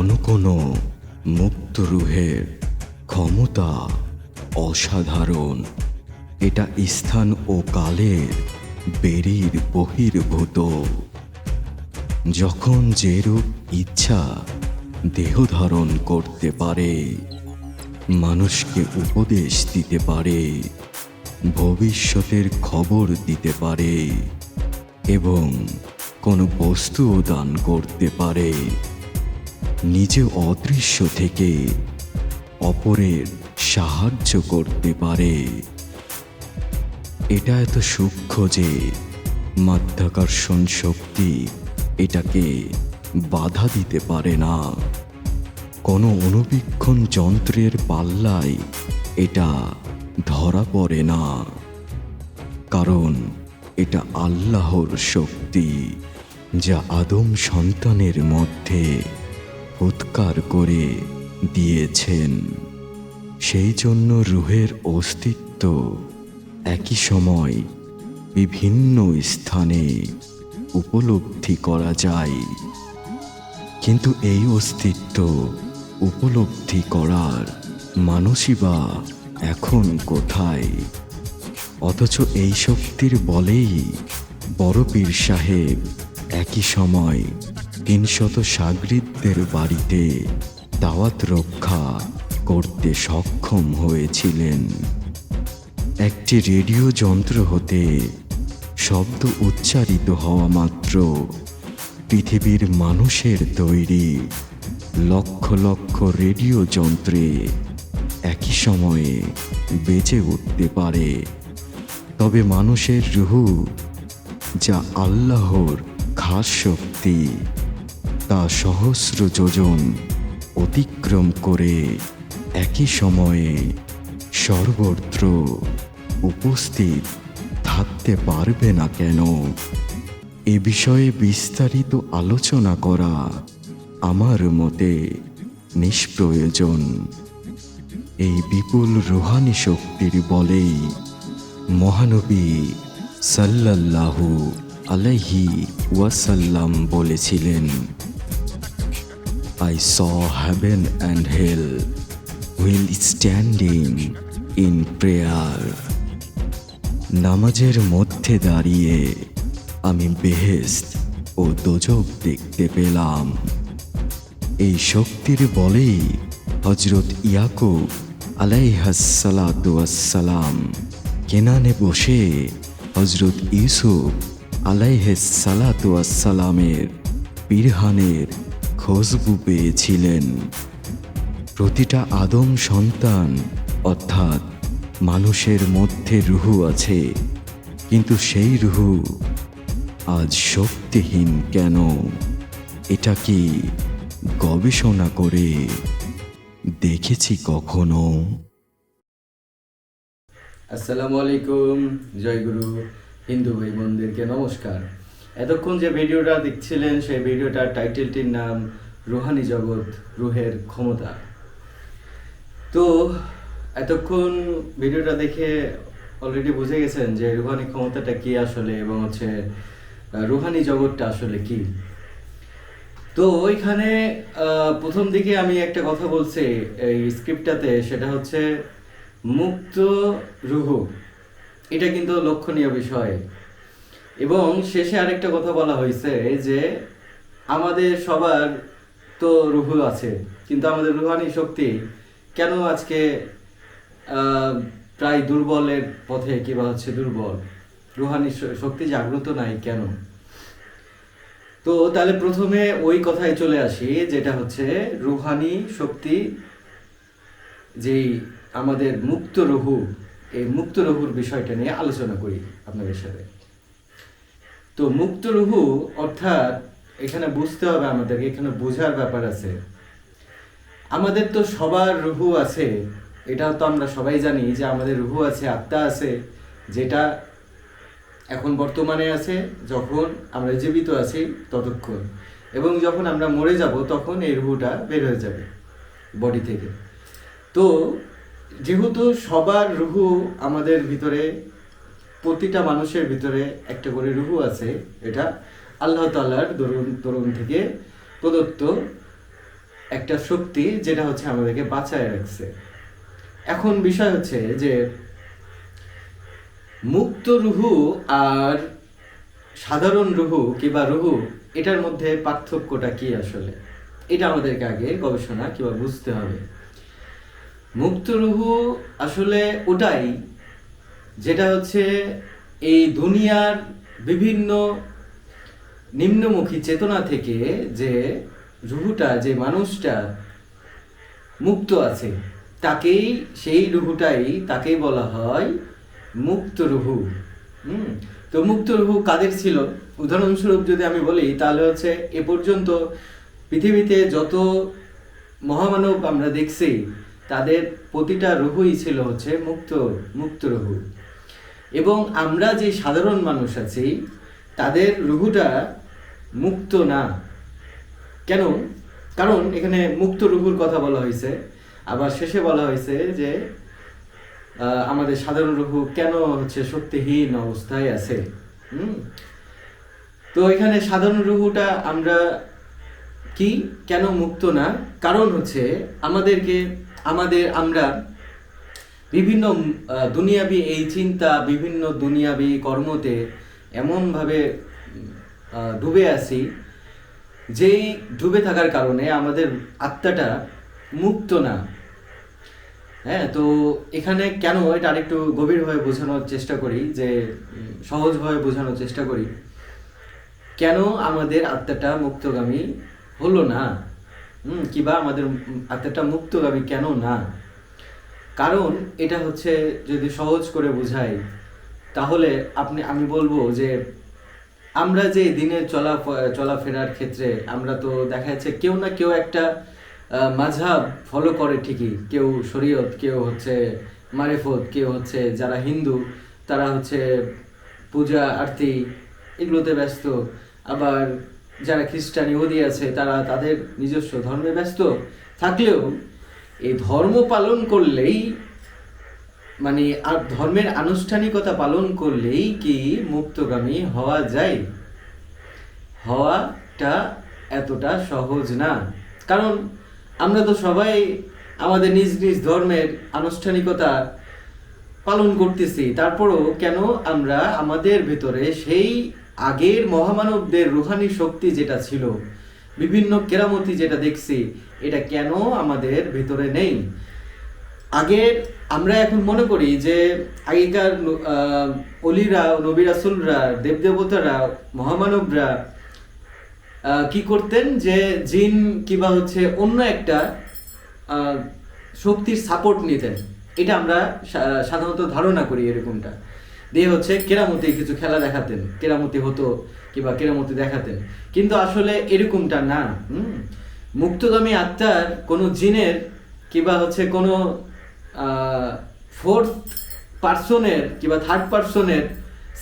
কোনো কোনো মুক্ত রুহের ক্ষমতা অসাধারণ। এটা স্থান ও কালের বেরির বহির্ভূত। যখন যেরূপ ইচ্ছা দেহ ধারণ করতে পারে, মানুষকে উপদেশ দিতে পারে, ভবিষ্যতের খবর দিতে পারে এবং কোনো বস্তুও দান করতে পারে। নিজে অদৃশ্য থেকে অপরের সাহায্য করতে পারে। এটা এত সূক্ষ্ম যে মাধ্যাকর্ষণ শক্তি এটাকে বাধা দিতে পারে না। কোনো অনুবীক্ষণ যন্ত্রের পাল্লায় এটা ধরা পড়ে না। কারণ এটা আল্লাহর শক্তি, যা আদম সন্তানের মধ্যে উৎকার করে দিয়েছেন। সেই জন্য রুহের অস্তিত্ব একই সময় বিভিন্ন স্থানে উপলব্ধি করা যায়। কিন্তু এই অস্তিত্ব উপলব্ধি করার মানুষই বা এখন কোথায়? অথচ এই শক্তির বলেই বড় পীর সাহেব একই সময় তিনশত সাগরিদদের বাড়িতে দাওয়াত রক্ষা করতে সক্ষম হয়েছিলেন। একটি রেডিও যন্ত্র হতে শব্দ উচ্চারিত হওয়া মাত্র পৃথিবীর মানুষের তৈরি লক্ষ লক্ষ রেডিও যন্ত্রে একই সময়ে বেঁচে উঠতে পারে। তবে মানুষের রুহু, যা আল্লাহর খাস শক্তি তা সহস্র যোজন অতিক্রম করে একই সময়ে সর্বত্র উপস্থিত থাকতে পারবে না কেন? এ বিষয়ে বিস্তারিত আলোচনা করা আমার মতে নিষ্প্রয়োজন। এই বিপুল রুহানি শক্তির বলেই মহানবী সাল্লাল্লাহু আলাইহি ওয়াসাল্লাম বলেছিলেন I saw heaven and hell while standing in prayer. নামাজের মধ্যে দাঁড়িয়ে আমি বেহেস্ত ও দোজক দেখতে পেলাম এই শক্তির বলেই হজরত ইয়াকুব আলাইহাসালাম কেনানে বসে হজরত ইউসুফ আলাইহাসালামের পিরহানের খুশবু পেয়েছিলেন। প্রতিটা আদম সন্তান অর্থাৎ মানুষের মধ্যে রুহু আছে, কিন্তু সেই রুহু আজ শক্তিহীন কেন? এটা কি গবেষণা করে দেখেছি কখনো? আসসালামু আলাইকুম, জয়গুরু, হিন্দু ভাই বোনদেরকে নমস্কার। এতক্ষণ যে ভিডিওটা দেখছিলেন, সেই ভিডিওটার টাইটেলটির নাম রুহানি জগৎ, রুহের ক্ষমতা। তো এতক্ষণ ভিডিওটা দেখে অলরেডি বুঝে গেছেন যে রুহানি ক্ষমতাটা কি আসলে এবং হচ্ছে রুহানি জগৎটা আসলে কি। তো ওইখানে প্রথম দিকে আমি একটা কথা বলছি এই স্ক্রিপ্টটাতে সেটা হচ্ছে, মুক্ত রুহু। এটা কিন্তু লক্ষণীয় বিষয়। এবং শেষে আরেকটা কথা বলা হয়েছে যে আমাদের সবার তো রুহু আছে, কিন্তু আমাদের রুহানি শক্তি কেন আজকে প্রায় দুর্বলের পথে কিংবা হচ্ছে দুর্বল? রুহানি শক্তি জাগ্রত নাই কেন? তো তাহলে প্রথমে ওই কথায় চলে আসি, যেটা হচ্ছে রুহানি শক্তি যেই আমাদের মুক্ত রহু, এই মুক্ত রহুর বিষয়টা নিয়ে আলোচনা করি আপনাদের সাথে। তো মুক্ত রুহু অর্থাৎ এখানে বুঝতে হবে আমাদেরকে, এখানে বোঝার ব্যাপার আছে। আমাদের তো সবার রুহু আছে এটা তো আমরা সবাই জানি যে আমাদের রুহু আছে, আত্মা আছে, যেটা এখন বর্তমানে আছে, যখন আমরা জীবিত আছি ততক্ষণ। এবং যখন আমরা মরে যাব, তখন এই রুহুটা বের হয়ে যাবে বডি থেকে। তো যেহেতু সবার রুহু আমাদের ভিতরে প্রতিটা মানুষের ভিতরে একটা করে রুহু আছে। এটা আল্লাহ তাল্লার দরুন তরুণ থেকে প্রদত্ত একটা শক্তি যেটা হচ্ছে আমাদেরকে বাঁচায় রাখছে। এখন বিষয় হচ্ছে যে মুক্ত রুহু আর সাধারণ রুহু কিংবা রুহু, এটার মধ্যে পার্থক্যটা কি আসলে? এটা আমাদেরকে আগে গবেষণা কিংবা বুঝতে হবে। মুক্ত রুহু আসলে ওটাই যেটা হচ্ছে এই দুনিয়ার বিভিন্ন নিম্নমুখী চেতনা থেকে যে রুহুটা, যে মানুষটা মুক্ত আছে, তাকেই সেই রুহুটাই তাকেই বলা হয় মুক্ত রুহু। হুম? তো মুক্ত রুহু কাদের ছিল? উদাহরণস্বরূপ যদি আমি বলি, তাহলে হচ্ছে এ পর্যন্ত পৃথিবীতে যত মহামানব আমরা দেখছি, তাদের প্রতিটা রুহুই ছিল হচ্ছে মুক্ত মুক্ত রুহু। এবং আমরা যে সাধারণ মানুষ আছি, তাদের রুহুটা মুক্ত না। কেন? কারণ এখানে মুক্ত রুহুর কথা বলা হয়েছে। আবার শেষে বলা হয়েছে যে আমাদের সাধারণ রুহু কেন হচ্ছে শক্তিহীন অবস্থায় আছে? হুম? তো এখানে সাধারণ রুহুটা আমরা কি? কেন মুক্ত না? কারণ হচ্ছে আমাদেরকে, আমাদের আমরা বিভিন্ন দুনিয়াবি এই চিন্তা, বিভিন্ন দুনিয়াবি কর্মতে এমনভাবে ডুবে আছি, যেই ডুবে থাকার কারণে আমাদের আত্মাটা মুক্ত না। হ্যাঁ তো এখানে কেন এটা আরেকটু গভীরভাবে বোঝানোর চেষ্টা করি, যে সহজভাবে বোঝানোর চেষ্টা করি। কেন আমাদের আত্মাটা মুক্তগামী হলো না? কিবা আমাদের আত্মাটা মুক্তগামী কেন না? কারণ এটা হচ্ছে যদি সহজ করে বোঝাই, তাহলে আপনি, আমি বলব যে আমরা যে দিনে চলা, চলাফেরার ক্ষেত্রে আমরা তো দেখা যাচ্ছে কেউ না কেউ একটা মাঝহাব ফলো করে ঠিকই। কেউ শরীয়ত, কেউ হচ্ছে মারেফত, কেউ হচ্ছে যারা হিন্দু, তারা হচ্ছে পূজা, আরতি এগুলোতে ব্যস্ত। আবার যারা খ্রিস্টান, ইহুদি আছে, তারা তাদের নিজস্ব ধর্মে ব্যস্ত। থাকলেও এই ধর্ম পালন করলেই মানে আর ধর্মের আনুষ্ঠানিকতা পালন করলেই কি মুক্তগামী হওয়া যায়? হওয়াটা এতটা সহজ না। কারণ আমরা তো সবাই আমাদের নিজ নিজ ধর্মের আনুষ্ঠানিকতা পালন করতেছি। তারপরও কেন আমরা আমাদের ভেতরে সেই আগের মহামানবদের রুহানি শক্তি যেটা ছিল, বিভিন্ন কেরামতি যেটা দেখছি এটা কেন আমাদের ভেতরে নেই? আগের আমরা এখন মনে করি যে আগেকার অলিরা, নবী রাসুলরা দেবদেবতারা মহামানবরা কি করতেন যে জিন কিবা হচ্ছে অন্য একটা শক্তির সাপোর্ট নিতেন। এটা আমরা সাধারণত ধারণা করি এরকমটা। দিয়ে হচ্ছে কেরামতি কিছু খেলা দেখাতেন, কেরামতি হতো কিংবা কেরামতি দেখাতেন। কিন্তু আসলে এরকমটা না, হুম? মুক্তগামী আত্মার কোনো জিনের কিংবা হচ্ছে কোনো ফোর্থ পার্সনের কিংবা থার্ড পার্সনের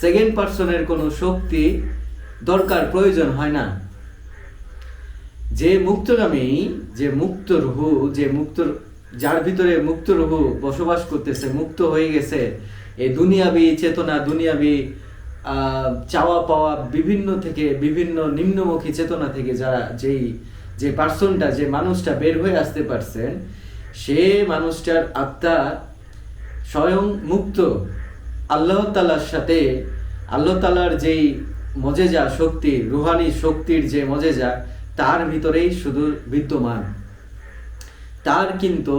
সেকেন্ড পার্সনের কোনো শক্তি দরকার, প্রয়োজন হয় না। যে মুক্তগামী, যে মুক্ত রুহু, যে মুক্ত, যার ভিতরে মুক্ত রুহু বসবাস করতেছে, মুক্ত হয়ে গেছে এই দুনিয়াবি চেতনা, দুনিয়াবি চাওয়া পাওয়া বিভিন্ন থেকে, বিভিন্ন নিম্নমুখী চেতনা থেকে যারা যেই যে পার্সনটা যে মানুষটা বের হয়ে আসতে পারছেন, সে মানুষটার আত্মা স্বয়ং মুক্ত। আল্লাহ তালার সাথে, আল্লাহ তালার যেই মজেজা শক্তি, রুহানি শক্তির যে মজেজা, তার ভিতরেই শুধু বিদ্যমান। তার কিন্তু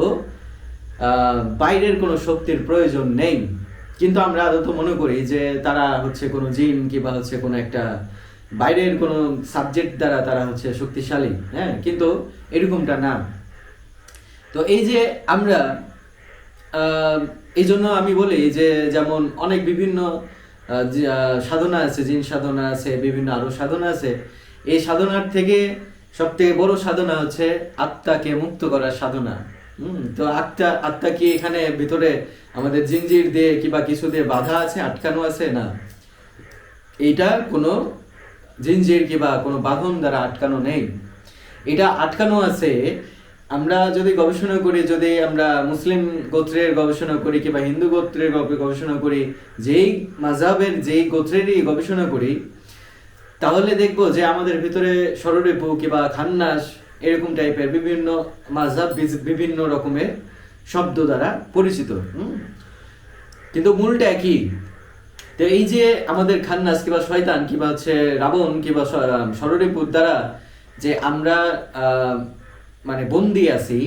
বাইরের কোনো শক্তির প্রয়োজন নেই। কিন্তু আমরা আদত মনে করি যে তারা হচ্ছে কোনো জিন কিংবা হচ্ছে কোনো একটা বাইরের কোনো সাবজেক্ট দ্বারা তারা হচ্ছে শক্তিশালী হ্যাঁ? কিন্তু এরকমটা না। তো এই যে আমরা এই জন্য আমি বলি যে যেমন অনেক বিভিন্ন সাধনা আছে, জিন সাধনা আছে, বিভিন্ন আরও সাধনা আছে। এই সাধনার থেকে সব থেকে বড় সাধনা হচ্ছে আত্মাকে মুক্ত করার সাধনা। হম? তো আত্মা আত্মা কি এখানে ভিতরে আমাদের জিঞ্জির দিয়ে কিংবা কিছু দিয়ে বাধা আছে, আটকানো আছে? না। এইটা কোনো জিঞ্জির কিংবা কোনো বাঁধন দ্বারা আটকানো নেই। এটা আটকানো আছে, আমরা যদি গবেষণা করি, যদি আমরা মুসলিম গোত্রের গবেষণা করি কিংবা হিন্দু গোত্রের গবেষণা করি, যেই মাঝাবের যেই গোত্রেরই গবেষণা করি, তাহলে দেখব যে আমাদের ভিতরে ষড়রিপু কিংবা খান্নাস এরকম টাইপের বিভিন্ন মাঝাব বিভিন্ন রকমের শব্দ দ্বারা পরিচিত? কিন্তু মূলটা একই। তো এই যে আমাদের খান্নাস কিংবা শয়তান কিংবা হচ্ছে রাবণ কিংবা সররিপুর দ্বারা যে আমরা মানে বন্দি আছি,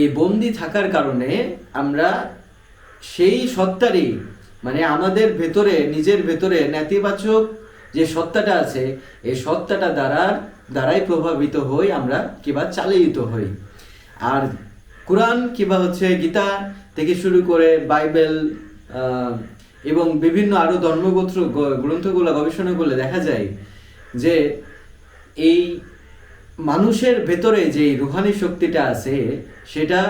এই বন্দি থাকার কারণে আমরা সেই সত্তারই মানে আমাদের ভেতরে, নিজের ভেতরে নেতিবাচক যে সত্তাটা আছে, এই সত্তাটা দ্বারা দ্বারাই প্রভাবিত হই আমরা কিংবা চালিত হই। আর কোরআন কিংবা হচ্ছে গীতা থেকে শুরু করে বাইবেল এবং বিভিন্ন আরও ধর্মগোত্র গ্রন্থগুলো গবেষণা করলে দেখা যায় যে এই মানুষের ভেতরে যে রুহানি শক্তিটা আছে, সেটা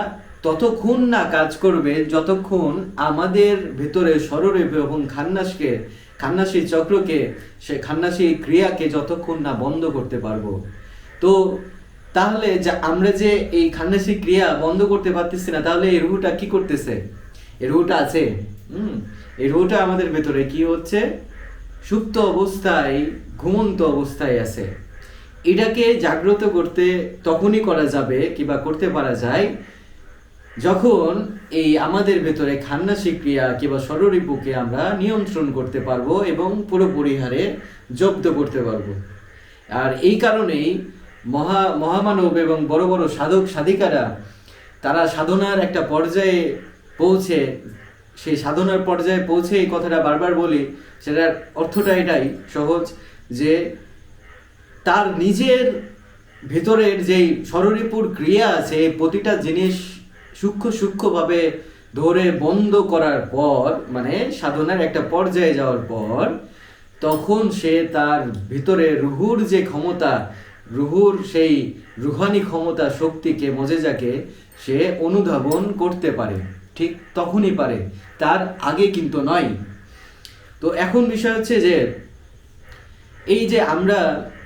ততক্ষণ না কাজ করবে যতক্ষণ আমাদের ভেতরে সররেপ এবং খান্নাসকে, খান্নাসী চক্রকে, সে খান্নাসী ক্রিয়াকে যতক্ষণ না বন্ধ করতে পারব। তো তাহলে যা আমরা যে এই খান্নাসী ক্রিয়া বন্ধ করতে পারতেছি না, তাহলে এই রুহুটা কি করতেছে? এই রুহুটা আছে, হুম? এই রুহুটা আমাদের ভেতরে কি হচ্ছে? সুপ্ত অবস্থায়, ঘুমন্ত অবস্থায় আছে। এটাকে জাগ্রত করতে তখনই করা যাবে কিংবা করতে পারা যায় যখন এই আমাদের ভেতরে খান্নাসী ক্রিয়া কিংবা সররিপুকে আমরা নিয়ন্ত্রণ করতে পারব এবং পুরোপুরি হারে জব্দ করতে পারব। আর এই কারণেই মহা, মহামানব এবং বড় বড় সাধক, সাধিকারা, তারা সাধনার একটা পর্যায়ে পৌঁছে সেই সাধনার পর্যায়ে পৌঁছে এই কথাটা বারবার বলি, সেটার অর্থটা এটাই সহজ যে তার নিজের ভেতরের যেই সররিপুর ক্রিয়া আছে, প্রতিটা জিনিস সূক্ষ্ম সূক্ষ্মভাবে ধরে বন্ধ করার পর মানে সাধনার একটা পর্যায়ে যাওয়ার পর, তখন সে তার ভিতরে রুহুর যে ক্ষমতা, রুহুর সেই রুহানি ক্ষমতা শক্তিকে, মজেজাকে সে অনুধাবন করতে পারে। ঠিক তখনই পারে, তার আগে কিন্তু নয়। তো এখন বিষয় হচ্ছে যে, এই যে আমরা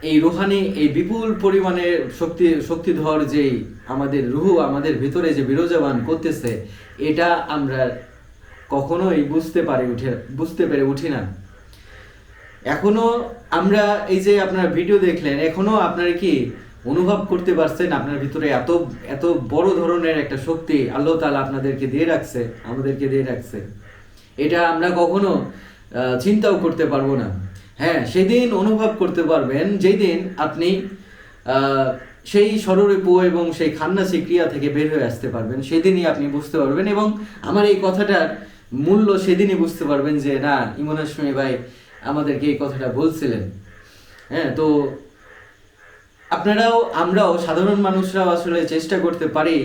এই রুহানি, এই বিপুল পরিমাণে শক্তি, শক্তিধর যেই আমাদের রুহু, আমাদের ভিতরে যে বিরাজমান করতেছে, এটা আমরা কখনোই বুঝতে পারি উঠে, বুঝতে পেরে উঠি না। এখনও আমরা এই যে আপনারা ভিডিও দেখলেন, এখনও আপনারা কি অনুভব করতে পারছেন, আপনার ভিতরে এত এত বড় ধরনের একটা শক্তি আল্লাহ তালা আপনাদেরকে দিয়ে রাখছে, আমাদেরকে দিয়ে রাখছে। এটা আমরা কখনো চিন্তাও করতে পারব না। হ্যাঁ সেদিন অনুভব করতে পারবেন, যেদিন আপনি সেই সররিপু এবং সেই খান্নাসি ক্রিয়া থেকে বের হয়ে আসতে পারবেন, সেদিনই আপনি বুঝতে পারবেন এবং আমার এই কথাটার মূল্য সেদিনই বুঝতে পারবেন যে, না, ইমন হাসমি ভাই আমাদেরকে এই কথাটা বলছিলেন। হ্যাঁ তো আপনারাও আমরাও সাধারণ মানুষরাও আসলে চেষ্টা করতে পারি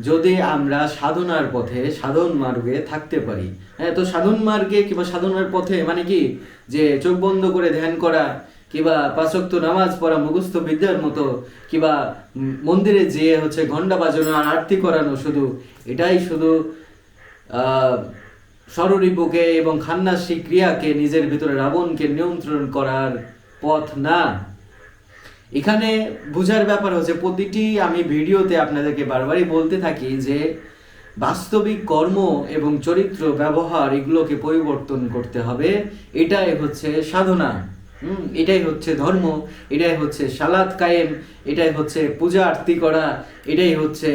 যদি আমরা সাধনার পথে সাধন মার্গে থাকতে পারি। হ্যাঁ তো সাধন মার্গে কিংবা সাধনার পথে মানে কি? যে চোখ বন্ধ করে ধ্যান করা কিংবা পাঁচক্ত নামাজ পড়া মুখস্থ বিদ্যার মতো কিংবা মন্দিরে যেয়ে হচ্ছে ঘণ্টা বাজানো আর আরতি করানো শুধু এটাই শুধু আহ, সররিপুকে এবং খান্নাসী ক্রিয়াকে নিজের ভিতরে রাবণকে নিয়ন্ত্রণ করার পথ না। এখানে বোঝার ব্যাপার হচ্ছে, প্রতিটি আমি ভিডিওতে আপনাদেরকে বারবারই বলতে থাকি যে, বাস্তবিক কর্ম এবং চরিত্র ব্যবহার এগুলোকে পরিবর্তন করতে হবে। এটাই হচ্ছে সাধনা। হুম, এটাই হচ্ছে ধর্ম, এটাই হচ্ছে সালাদ কায়েম, এটাই হচ্ছে পূজা আরতি করা, এটাই হচ্ছে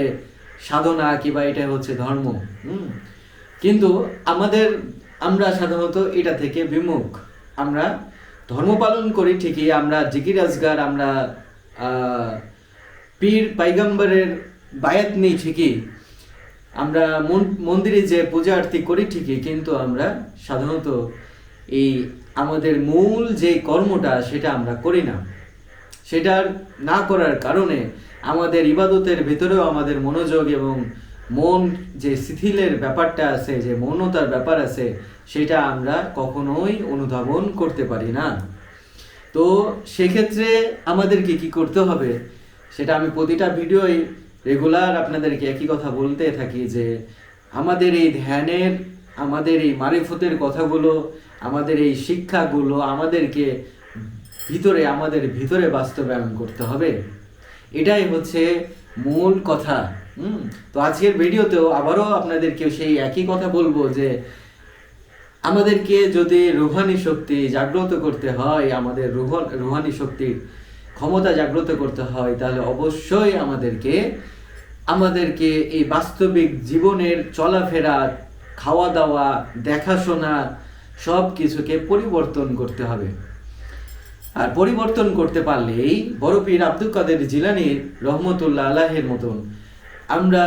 সাধনা কিংবা এটাই হচ্ছে ধর্ম। হুম, কিন্তু আমাদের, আমরা সাধারণত এটা থেকে বিমুখ। আমরা ধর্ম পালন করি ঠিকই, আমরা জিকির আজগার, আমরা পীর পাইগম্বরের বায়াত নেই ঠিকই। আমরা মন- মন্দিরে যে পূজা আরতি করি ঠিকই, কিন্তু আমরা সাধারণত এই আমাদের মূল যে কর্মটা সেটা আমরা করি না। সেটার না করার কারণে আমাদের ইবাদতের ভিতরেও আমাদের মনোযোগ এবং মন যে শিথিলের ব্যাপারটা আছে, যে মৌনতার ব্যাপার আছে সেটা আমরা কখনোই অনুধাবন করতে পারি না। তো সেক্ষেত্রে আমাদেরকে কি করতে হবে? সেটা আমি প্রতিটা ভিডিওই রেগুলার আপনাদেরকে একই কথা বলতে থাকি যে, আমাদের এই ধ্যানের, আমাদের এই মারিফতের কথাগুলো, আমাদের এই শিক্ষাগুলো আমাদেরকে ভিতরে, আমাদের ভিতরে বাস্তবায়ন করতে হবে। এটাই হচ্ছে মূল কথা। হুম? তো আজকের ভিডিওতেও আবারও আপনাদেরকে সেই একই কথা বলব যে আমাদেরকে যদি রুহানি শক্তি জাগ্রত করতে হয়, আমাদের রুহন শক্তির ক্ষমতা জাগ্রত করতে হয়, তাহলে অবশ্যই আমাদেরকে আমাদেরকে এই বাস্তবিক জীবনের চলাফেরা খাওয়া দাওয়া দেখাশোনা সব কিছুকে পরিবর্তন করতে হবে। আর পরিবর্তন করতে পারলেই বড় পীর আব্দুল কাদের জিলানির রহমতুল্লাহ আলাহের মতন আমরা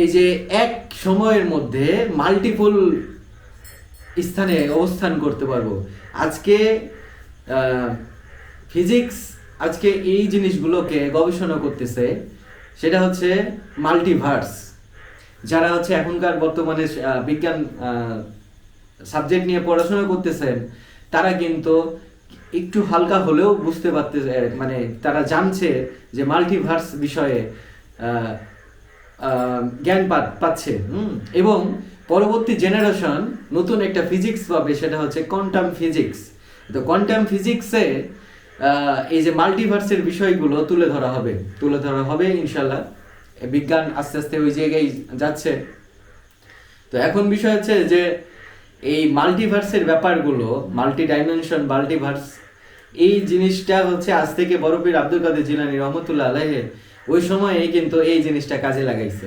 এই যে এক সময়ের মধ্যে মাল্টিপল স্থানে অবস্থান করতে পারব। আজকে ফিজিক্স আজকে এই জিনিসগুলোকে গবেষণা করতেছে, সেটা হচ্ছে মাল্টিভার্স যারা হচ্ছে এখনকার বর্তমানে বিজ্ঞান সাবজেক্ট নিয়ে পড়াশোনা করতেছেন, তারা কিন্তু একটু হালকা হলেও বুঝতে পারতেছে মানে তারা জানছে যে মাল্টিভার্স বিষয়ে জ্ঞান পাচ্ছে। এবং পরবর্তী জেনারেশন নতুন একটা ফিজিক্স পাবে, সেটা হচ্ছে কোয়ান্টাম ফিজিক্স তো কোয়ান্টাম ফিজিক্সে এই যে মাল্টিভার্সের বিষয়গুলো তুলে ধরা হবে। তুলে ধরা হবে ইনশাল্লাহ বিজ্ঞান আস্তে আস্তে ওই জায়গায় যাচ্ছে। তো এখন বিষয় হচ্ছে যে, এই মাল্টিভার্সের ব্যাপারগুলো মাল্টি ডাইমেনশন মাল্টিভার্স এই জিনিসটা হচ্ছে আজ থেকে বরফির আব্দুল কাদের জিলানি রহমতুল্লাহ আলাহে ওই সময়ে কিন্তু এই জিনিসটা কাজে লাগাইছে।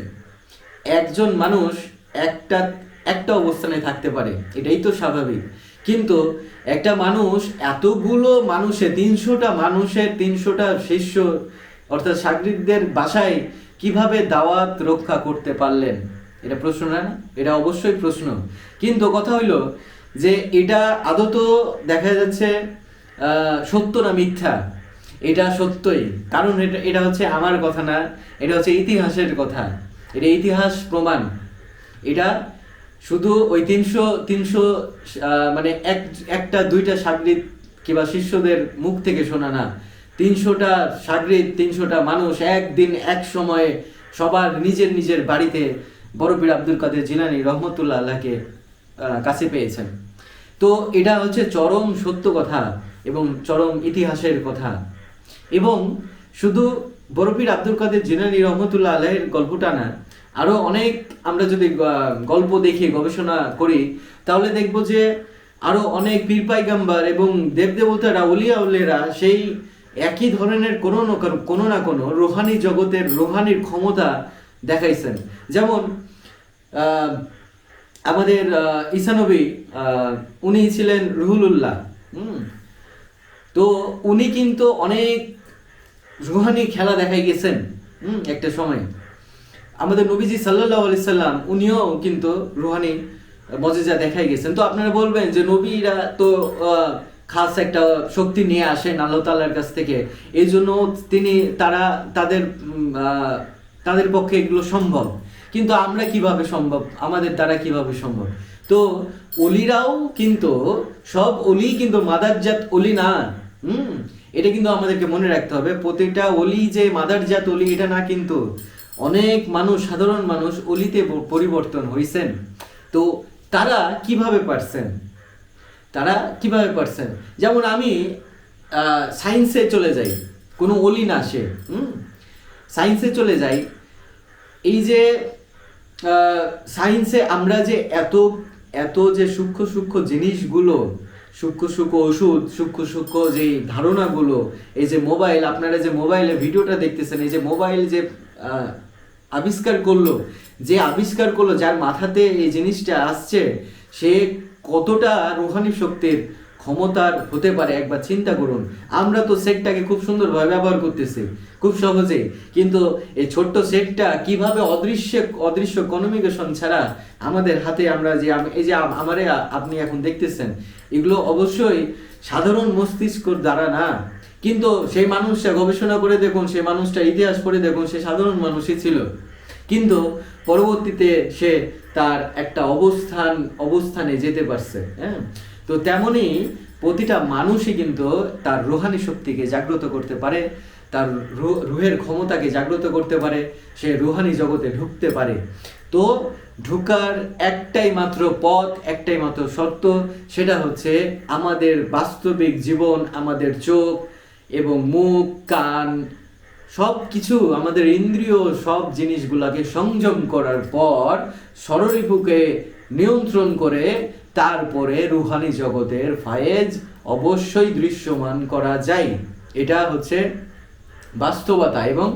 একজন মানুষ একটা একটা অবস্থানে থাকতে পারে, এটাই তো স্বাভাবিক। কিন্তু একটা মানুষ এতগুলো মানুষে, তিনশোটা মানুষের তিনশোটা শিষ্য, অর্থাৎ সাগরিকদের বাসায় কীভাবে দাওয়াত রক্ষা করতে পারলেন? এটা প্রশ্ন না? এটা অবশ্যই প্রশ্ন। কিন্তু কথা হইল যে এটা আদত দেখা যাচ্ছে সত্য না মিথ্যা? এটা সত্যই। কারণ এটা এটা হচ্ছে আমার কথা না, এটা হচ্ছে ইতিহাসের কথা। এটা ইতিহাস প্রমাণ। এটা শুধু ওই তিনশো তিনশো মানে এক, একটা, দুইটা সাগরিত কিংবা শিষ্যদের মুখ থেকে শোনা না। তিনশোটা সাগরিত তিনশোটা মানুষ একদিন, এক সময়ে সবার নিজের নিজের বাড়িতে বড়পীর আব্দুল কাদের জিলানি রহমতুল্লাহ আল্লাহকে কাছে পেয়েছেন। তো এটা হচ্ছে চরম সত্য কথা এবং চরম ইতিহাসের কথা। এবং শুধু বরফির আব্দুল কাদের জিনানি রহমতুল্লাহ আলাহের গল্পটা না আরও অনেক আমরা যদি গল্প দেখি, গবেষণা করি, তাহলে দেখব যে আরও অনেক পীর পাইগাম্বার এবং দেবদেবতারা উলিয়া উল্লেরা সেই একই ধরনের কোনো না কোনো- না কোনো রোহানি জগতের রোহানির ক্ষমতা দেখাইছেন। যেমন আমাদের ইসানবী উনি ছিলেন রুহুলুল্লাহ, হুম? তো উনি কিন্তু অনেক রুহানি খেলা দেখাই গেছেন, হুম, একটা সময়। আমাদের নবীজি সাল্লাহ আলি সাল্লাম, উনিও কিন্তু রুহানি মজেজা দেখাই গেছেন। তো আপনারা বলবেন যে নবীরা তো খাস একটা শক্তি নিয়ে আসেন আল্লাহ তাল্লার কাছ থেকে। এই জন্য তিনি তারা, তাদের তাদের পক্ষে এগুলো সম্ভব। কিন্তু আমরা কীভাবে সম্ভব? আমাদের দ্বারা কীভাবে সম্ভব? তো অলিরাও কিন্তু, সব অলি কিন্তু মাদারজাত অলি না, হুম? এটা কিন্তু আমাদেরকে মনে রাখতে হবে, প্রতিটা অলি যে মাদারজাত অলি, এটা না কিন্তু অনেক মানুষ, সাধারণ মানুষ অলিতে পরিবর্তন হয়েছেন তো তারা কীভাবে পারছেন? তারা কীভাবে পারছেন? যেমন আমি সায়েন্সে চলে যাই, কোনো অলি না সে সায়েন্সে চলে যাই, এই যে সায়েন্সে আমরা যে এত এত যে সূক্ষ্ম সূক্ষ্ম জিনিসগুলো সূক্ষ্ম সূক্ষ্ম ওষুধ, সূক্ষ্ম সূক্ষ্ম যে ধারণাগুলো, এই যে মোবাইল, আপনারা যে মোবাইলে ভিডিওটা দেখতেছেন, এই যে মোবাইল যে আবিষ্কার করল, যে আবিষ্কার করল, যার মাথাতে এই জিনিসটা আসছে, সে কতটা রুহানি শক্তির ক্ষমতার হতে পারে, একবার চিন্তা করুন। আমরা তো সেটটাকে খুব সুন্দরভাবে ব্যবহার করতেছি, খুব সহজে কিন্তু এই ছোট্ট সেটটা কীভাবে অদৃশ্য অদৃশ্য কমিউনিকেশন ছাড়া আমাদের হাতে আমরা যে এই যে আমারে আপনি এখন দেখতেছেন, এগুলো অবশ্যই সাধারণ মস্তিষ্কর দ্বারা না। কিন্তু সেই মানুষটা গবেষণা করে দেখুন, সেই মানুষটা ইতিহাস পড়ে দেখুন, সে সাধারণ মানুষই ছিল। কিন্তু পরবর্তীতে সে তার একটা অবস্থান, অবস্থানে যেতে পারছে হ্যাঁ? তো তেমনি প্রতিটা মানুষই কিন্তু তার রুহানি শক্তিকে জাগ্রত করতে পারে, তার রুহের ক্ষমতাকে জাগ্রত করতে পারে, সে রুহানি জগতে ঢুকতে পারে। তো ঢুকার একটাই মাত্র পথ, একটাই মাত্র শর্ত, সেটা হচ্ছে আমাদের বাস্তবিক জীবন, আমাদের চোখ এবং মুখ, কান সব কিছু আমাদের ইন্দ্রিয়, সব জিনিসগুলোকে সংযম করার পর স্বররিপুকে নিয়ন্ত্রণ করে তারপরে রুহানি জগতের ফায়েজ অবশ্যই দৃশ্যমান করা যায়। এটা হচ্ছে বাস্তবতা এবং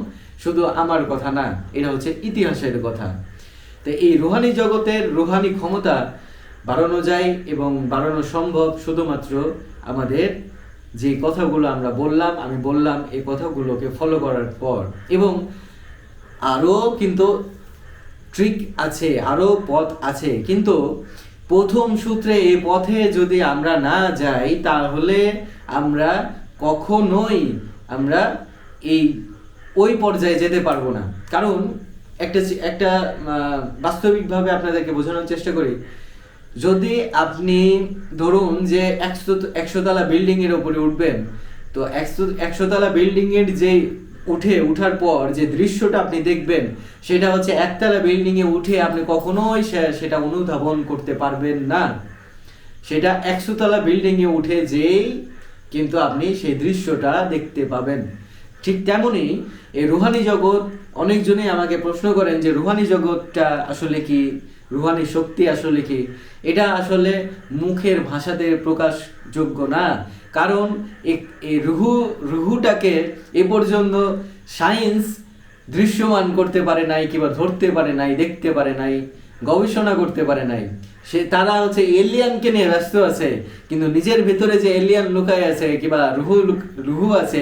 শুধু আমার কথা না, এটা হচ্ছে ইতিহাসের কথা। তো এই রুহানি জগতের রুহানি ক্ষমতা বাড়ানো যায় এবং বাড়ানো সম্ভব শুধুমাত্র আমাদের যে কথাগুলো আমরা বললাম, আমি বললাম, এই কথাগুলোকে ফলো করার পর। এবং আরও কিন্তু ট্রিক আছে, আরও পথ আছে। কিন্তু প্রথম সূত্রে এ পথে যদি আমরা না যাই, তাহলে আমরা কখনোই আমরা এই, ওই পর্যায়ে যেতে পারব না। কারণ একটা একটা বাস্তবিকভাবে আপনাদেরকে বোঝানোর চেষ্টা করি। যদি আপনি ধরুন যে একশো একশো তলা বিল্ডিং এর উপরে উঠবেন, তো একশো একশোতলা বিল্ডিংয়ের বিল্ডিং যে উঠে উঠার পর যে দৃশ্যটা আপনি দেখবেন, সেটা হচ্ছে একতলা বিল্ডিং এ উঠে আপনি কখনোই সেটা অনুধাবন করতে পারবেন না। সেটা একশো তলা বিল্ডিং এ উঠে যেই কিন্তু আপনি সেই দৃশ্যটা দেখতে পাবেন। ঠিক তেমনই এই রুহানি জগৎ, অনেকজনই আমাকে প্রশ্ন করেন যে রুহানি জগৎটা আসলে কি রুহানি শক্তি আসলে কি? এটা আসলে মুখের ভাষাতে প্রকাশযোগ্য না। কারণ এই রুহু, রুহুটাকে এ পর্যন্ত সায়েন্স দৃশ্যমান করতে পারে নাই কিংবা ধরতে পারে নাই, দেখতে পারে নাই, গবেষণা করতে পারে নাই। সে, তারা হচ্ছে এলিয়ানকে নিয়ে ব্যস্ত আছে, কিন্তু নিজের ভিতরে যে এলিয়ান লুকায় আছে কিংবা রুহু রুহু আছে,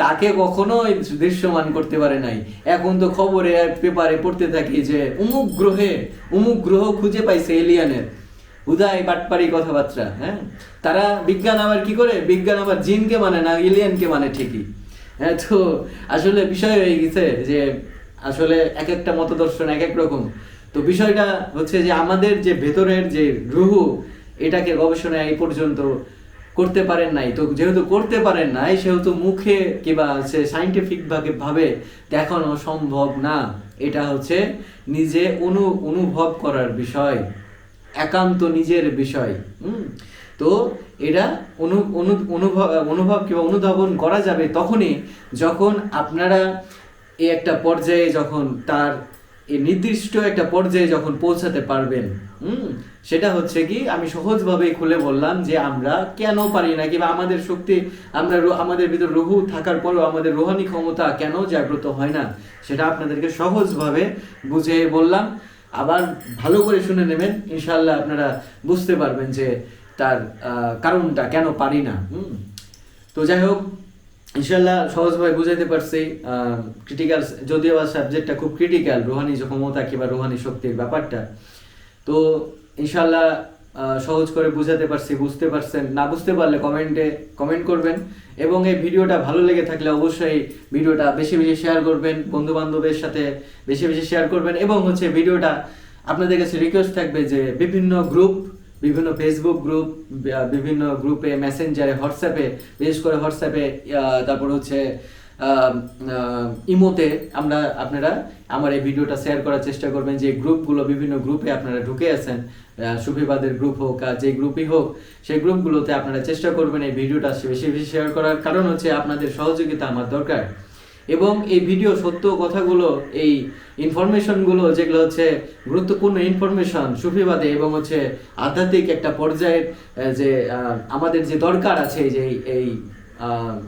তাকে কখনোই দৃশ্যমান করতে পারে নাই। এখন তো খবরে, পেপারে পড়তে থাকি যে, উমুক গ্রহে, উমুক গ্রহ খুঁজে পাইছে এলিয়ানের। উদয় বাটপারি কথাবার্তা হ্যাঁ? তারা বিজ্ঞান আবার কি করে? বিজ্ঞান আবার জিনকে মানে না, এলিয়ানকে মানে ঠিকই। হ্যাঁ তো আসলে বিষয় হয়ে গেছে যে আসলে এক একটা মতদর্শন এক এক রকম। তো বিষয়টা হচ্ছে যে আমাদের যে ভেতরের যে রুহু, এটাকে গবেষণা এই পর্যন্ত করতে পারেন নাই। তো যেহেতু করতে পারেন নাই, সেহেতু মুখে কিংবা হচ্ছে সাইন্টিফিক ভাবে ভাবে দেখানো সম্ভব না। এটা হচ্ছে নিজে অনু, অনুভব করার বিষয়। একান্ত নিজের বিষয়, হুম? তো এটা অনু অনু, অনুভব অনুভব কিংবা অনুধাবন করা যাবে তখনই যখন আপনারা এই একটা পর্যায়ে যখন তার এই নির্দিষ্ট একটা পর্যায়ে যখন পৌঁছাতে পারবেন, হুম? সেটা হচ্ছে কি, আমি সহজভাবে খুলে বললাম যে আমরা কেন পারি না কিংবা আমাদের শক্তি, আমরা আমাদের ভিতর রুহু থাকার পরেও আমাদের রোহানি ক্ষমতা কেন জাগ্রত হয় না, সেটা আপনাদেরকে সহজভাবে বুঝিয়ে বললাম। আবার ভালো করে শুনে নেবেন ইনশাল্লাহ আপনারা বুঝতে পারবেন যে তার কারণটা, কেন পারি না, হুম? তো যাই হোক ইনশাল্লাহ সহজভাবে বুঝাইতে পারছি ক্রিটিক্যাল যদিও বা সাবজেক্টটা খুব ক্রিটিক্যাল রোহানি ক্ষমতা কিংবা রোহানি শক্তির ব্যাপারটা। তো ইনশাল্লাহ সহজ করে বুঝাতে পারছি, বুঝতে পারছেন। না বুঝতে পারলে কমেন্টে কমেন্ট করবেন। এবং এই ভিডিওটা ভালো লেগে থাকলে অবশ্যই ভিডিওটা বেশি বেশি শেয়ার করবেন বন্ধু বান্ধবের সাথে বেশি বেশি শেয়ার করবেন। এবং হচ্ছে ভিডিওটা আপনাদের কাছে রিকোয়েস্ট থাকবে যে বিভিন্ন গ্রুপ বিভিন্ন ফেসবুক গ্রুপ বিভিন্ন গ্রুপে মেসেঞ্জারে হোয়াটসঅ্যাপে বিশেষ করে হোয়াটসঅ্যাপে তারপর হচ্ছে ইমোতে আমরা আপনারা আমার এই ভিডিওটা শেয়ার করার চেষ্টা করবেন যে গ্রুপগুলো, বিভিন্ন গ্রুপে আপনারা ঢুকে আছেন সুফিবাদের গ্রুপ হোক আর যে গ্রুপই হোক, সেই গ্রুপগুলোতে আপনারা চেষ্টা করবেন এই ভিডিওটা বেশি বেশি শেয়ার করার। কারণ হচ্ছে আপনাদের সহযোগিতা আমার দরকার। এবং এই ভিডিও সত্য কথাগুলো, এই ইনফরমেশনগুলো যেগুলো হচ্ছে গুরুত্বপূর্ণ ইনফরমেশন সুফিবাদে এবং হচ্ছে আধ্যাত্মিক একটা পর্যায়ের যে আমাদের যে দরকার আছে যে, এই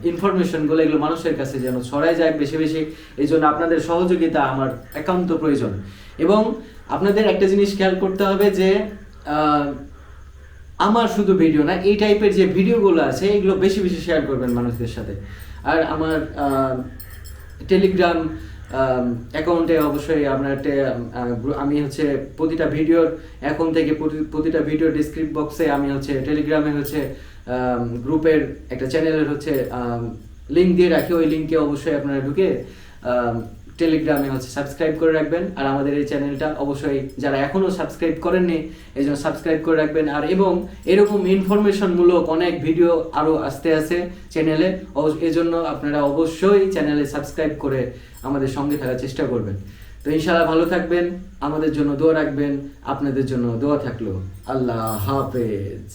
ইনফরমেশনগুলো এগুলো মানুষের কাছে যেন ছড়ায় যায় বেশি বেশি, এই জন্য আপনাদের সহযোগিতা আমার একান্ত প্রয়োজন। এবং আপনাদের একটা জিনিস খেয়াল করতে হবে যে আমার শুধু ভিডিও না, এই টাইপের যে ভিডিওগুলো আছে, এগুলো বেশি বেশি শেয়ার করবেন মানুষদের সাথে। আর আমার টেলিগ্রাম অ্যাকাউন্টে অবশ্যই আপনার আমি হচ্ছে প্রতিটা ভিডিওর এখন থেকে প্রতি- প্রতিটা ভিডিও ডিসক্রিপ বক্সে আমি হচ্ছে টেলিগ্রামে হচ্ছে গ্রুপের একটা চ্যানেলের হচ্ছে লিঙ্ক দিয়ে রাখি। ওই লিঙ্কে অবশ্যই আপনারা ঢুকে টেলিগ্রামে হচ্ছে সাবস্ক্রাইব করে রাখবেন। আর আমাদের এই চ্যানেলটা অবশ্যই যারা এখনও সাবস্ক্রাইব করেননি, এই জন্য সাবস্ক্রাইব করে রাখবেন। আর এবং এরকম ইনফরমেশনমূলক অনেক ভিডিও আরও আসতে আছে চ্যানেলে এই জন্য আপনারা অবশ্যই চ্যানেলে সাবস্ক্রাইব করে আমাদের সঙ্গে থাকার চেষ্টা করবেন। তো ইনশাআল্লাহ ভালো থাকবেন, আমাদের জন্য দোয়া রাখবেন, আপনাদের জন্য দোয়া থাকল। আল্লাহ হাফেজ।